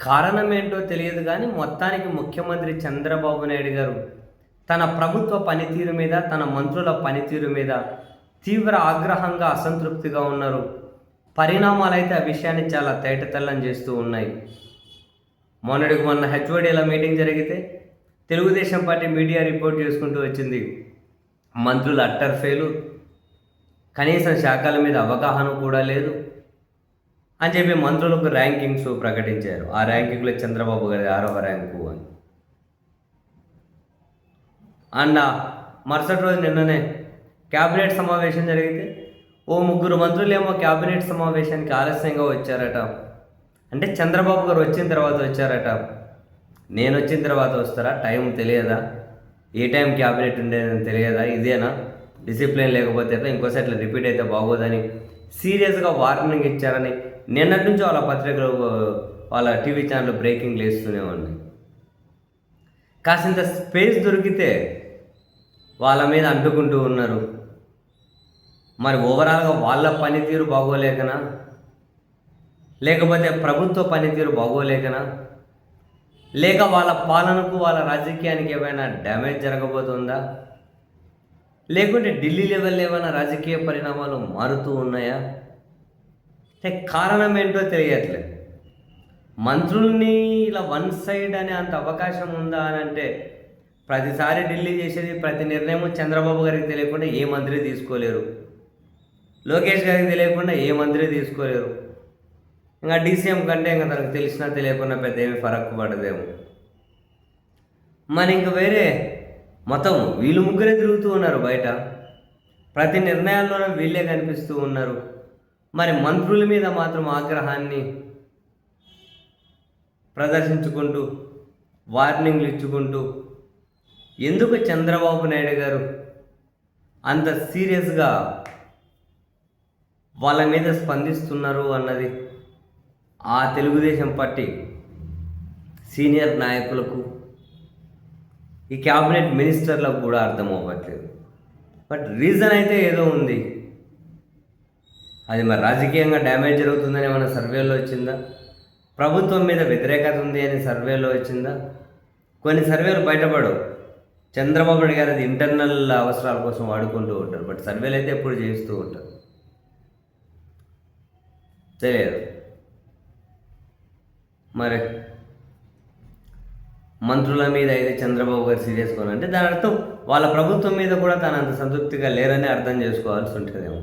కారణం ఏంటో తెలియదు కానీ మొత్తానికి ముఖ్యమంత్రి చంద్రబాబు నాయుడు గారు తన ప్రభుత్వ పనితీరు మీద తన మంత్రుల పనితీరు మీద తీవ్ర ఆగ్రహంగా అసంతృప్తిగా ఉన్నారు. పరిణామాలు అయితే ఆ విషయాన్ని చాలా తేటతెల్లం చేస్తూ ఉన్నాయి. మొన్నటికి మొన్న హెచ్ఓడిల మీటింగ్ జరిగితే తెలుగుదేశం పార్టీ మీడియా రిపోర్ట్ చేసుకుంటూ వచ్చింది. మంత్రులు అట్టర్ ఫెయిలు కనీసం శాఖల మీద అవగాహన కూడా లేదు. అని చెప్పి మంత్రులకు ర్యాంకింగ్స్ ప్రకటించారు. ఆ ర్యాంకింగ్లో చంద్రబాబు గారి ఆరవ ర్యాంకు అని. అండ్ మరుసటి రోజు నిన్ననే క్యాబినెట్ సమావేశం జరిగితే ఓ ముగ్గురు మంత్రులేమో క్యాబినెట్ సమావేశానికి ఆలస్యంగా వచ్చారట. అంటే చంద్రబాబు గారు వచ్చిన తర్వాత వచ్చారట. నేను వచ్చిన తర్వాత వస్తారా? టైం తెలియదా? ఏ టైం క్యాబినెట్ ఉండేదని తెలియదా? ఇదేనా? డిసిప్లిన్ లేకపోతే ఇంకోసారి ఇట్లా రిపీట్ అయితే బాగోదని సీరియస్గా వార్నింగ్ ఇచ్చారని నిన్నటి నుంచి వాళ్ళ పత్రికలు వాళ్ళ టీవీ ఛానల్ బ్రేకింగ్లు వేస్తూనే ఉన్నాయి కాసింత స్పేస్ దొరికితే వాళ్ళ మీద అంటుకుంటూ ఉన్నారు. మరి ఓవరాల్గా వాళ్ళ పనితీరు బాగోలేకనా? లేకపోతే ప్రభుత్వ పనితీరు బాగోలేకనా? లేక వాళ్ళ పాలనకు వాళ్ళ రాజకీయానికి ఏమైనా డ్యామేజ్ జరగబోతుందా? లేకుంటే ఢిల్లీ లెవెల్లో ఏమైనా రాజకీయ పరిణామాలు మారుతూ ఉన్నాయా? కారణం ఏంటో తెలియట్లేదు మంత్రుల్ని ఇలా వన్ సైడ్ అనే అంత అవకాశం ఉందా అని అంటే ప్రతిసారి ఢిల్లీ చేసేది ప్రతి నిర్ణయం చంద్రబాబు గారికి తెలియకుండా ఏ మంత్రి తీసుకోలేరు. లోకేష్ గారికి తెలియకుండా ఏ మంత్రి తీసుకోలేరు. ఇంకా డీసీఎం కంటే ఇంకా తనకు తెలిసినా తెలియకుండా పెద్ద ఏమి ఫరక్ పడదేమో. మరి ఇంక వేరే మొత్తం వీళ్ళు ముగ్గురే తిరుగుతూ ఉన్నారు బయట. ప్రతి నిర్ణయాల్లోనూ వీళ్ళే కనిపిస్తూ ఉన్నారు. మరి మంత్రుల మీద మాత్రం ఆగ్రహాన్ని ప్రదర్శించుకుంటూ వార్నింగ్లు ఇచ్చుకుంటూ ఎందుకు చంద్రబాబు నాయుడు గారు అంత సీరియస్గా వాళ్ళ మీద స్పందిస్తున్నారు అన్నది ఆ తెలుగుదేశం పార్టీ సీనియర్ నాయకులకు ఈ క్యాబినెట్ మినిస్టర్లకు కూడా అర్థం అవ్వట్లేదు. బట్ రీజన్ అయితే ఏదో ఉంది. అది మరి రాజకీయంగా డ్యామేజ్ జరుగుతుందని ఏమైనా సర్వేలో వచ్చిందా ప్రభుత్వం మీద వ్యతిరేకత ఉంది అని సర్వేలో వచ్చిందా కొన్ని సర్వేలు బయటపడవు. చంద్రబాబు నాయుడు గారు అది ఇంటర్నల్ అవసరాల కోసం వాడుకుంటూ ఉంటారు. బట్ సర్వేలు అయితే ఎప్పుడు చేయిస్తూ ఉంటారు. తెలియదు. మరి మంత్రుల మీద అయితే చంద్రబాబు గారు సీరియస్ అంటే దాని అర్థం వాళ్ళ ప్రభుత్వం మీద కూడా తను అంత సంతృప్తిగా లేరని అర్థం చేసుకోవాల్సి ఉంటుందేమో.